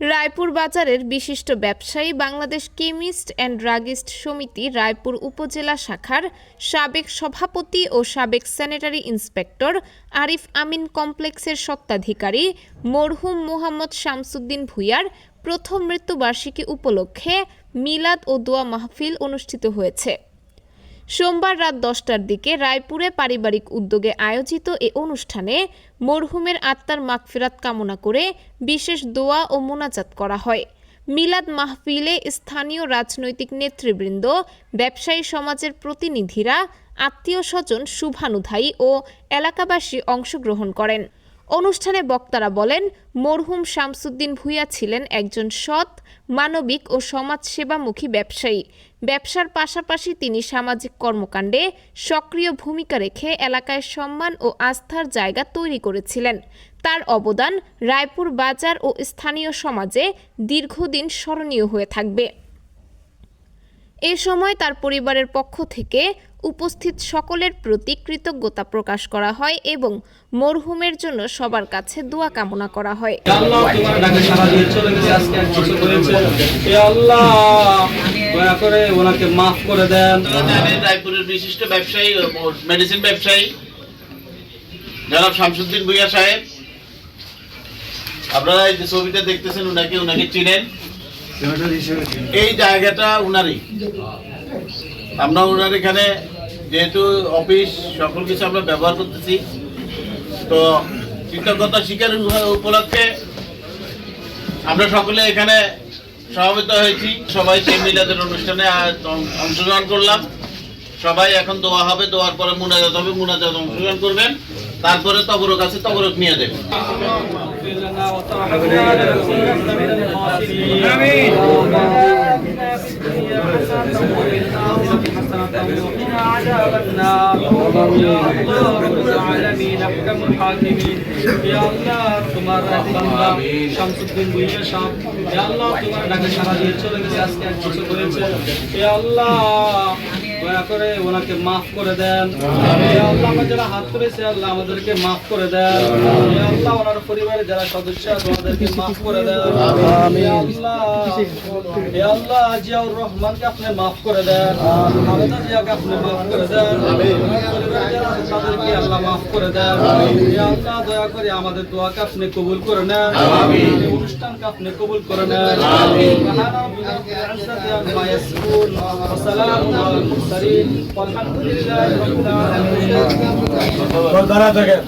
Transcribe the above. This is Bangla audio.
রায়পুর বাজারের বিশিষ্ট ব্যবসায়ী বাংলাদেশ কেমিস্ট অ্যান্ড ড্রাগিস্ট সমিতি রায়পুর উপজেলা শাখার সাবেক সভাপতি ও সাবেক স্যানিটারি ইন্সপেক্টর আরিফ আমিন কমপ্লেক্সের সত্ত্বাধিকারী মরহুম মোহাম্মদ শামসুদ্দিন ভুঁইয়ার প্রথম মৃত্যুবার্ষিকী উপলক্ষে মিলাদ ও দোয়া মাহফিল অনুষ্ঠিত হয়েছে। সোমবার রাত দশটার দিকে রায়পুরে পারিবারিক উদ্যোগে আয়োজিত এ অনুষ্ঠানে মরহুমের আত্মার মাগফিরাত কামনা করে বিশেষ দোয়া ও মোনাজাত করা হয়। মিলাদ মাহফিলে স্থানীয় রাজনৈতিক নেতৃবৃন্দ, ব্যবসায়ী সমাজের প্রতিনিধিরা, আত্মীয় স্বজন শুভানুধায়ী ও এলাকাবাসী অংশগ্রহণ করেন। অনুষ্ঠানে বক্তারা বলেন, মরহুম শামসুদ্দিন ভূঁইয়া ছিলেন একজন সৎ, মানবিক ও সমাজসেবামুখী ব্যবসায়ী। ব্যবসার পাশাপাশি তিনি সামাজিক কর্মকাণ্ডে সক্রিয় ভূমিকা রেখে এলাকায় সম্মান ও আস্থার জায়গা তৈরি করেছিলেন। তার অবদান রায়পুর বাজার ও স্থানীয় সমাজে দীর্ঘদিন স্মরণীয় হয়ে থাকবে। এ সময় তার পরিবারের পক্ষ থেকে উপস্থিত সকলের প্রতি কৃতজ্ঞতা প্রকাশ করা হয় এবং মরহুমের জন্য সবার কাছে দোয়া কামনা করা হয়। দিয়ে করে ওনাকে মাফ করে দেন। রায়পুরের বিশিষ্ট ব্যবসায়ী মেডিসিন ব্যবসায়ী জনাব শামসুদ্দিন ভুইয়া সাহেব। আপনারা এই যে ছবিটা দেখতেছেন উনাকে উনাকে চিনেন। এই জায়গাটা উনারই। আমরা উনার এখানে যেহেতু অফিস, সকল কিছু আমরা ব্যবহার করতেছি। তো কৃতজ্ঞতা স্বীকার উপলক্ষে আমরা সকলে এখানে সমবেত হয়েছি। সবাই সেই মিলাদের অনুষ্ঠানে অংশগ্রহণ করলাম। সবাই এখন দোয়া হবে, দোয়ার পরে মুনাজাত হবে, মুনাজাত অংশগ্রহণ করবেন। তারপরে তবরক আছে তবরক নিয়ে হয়েছে আল্লাহ দয়া করে ওনাকে মাফ করে দেন। আল্লাহ আমরা যারা হাত তুলেছে আল্লাহ আমাদেরকে মাফ করে দেন। আল্লাহ ওনার পরিবারের যারা সদস্য আছে ওনাদেরকে মাফ করে দেন। আল্লাহ জিয়াউর রহমানকে আপনি মাফ করে দেন। খালেদা জিয়াকে আপনি মাফ করে দেন। তাদেরকে আল্লাহ মাফ করে দেন। আল্লাহ দয়া করে আমাদের দোয়াকে আপনি কবুল করে নেন। অনুষ্ঠানকে আপনি কবুল করে নেন। দাঁড়া থাকেন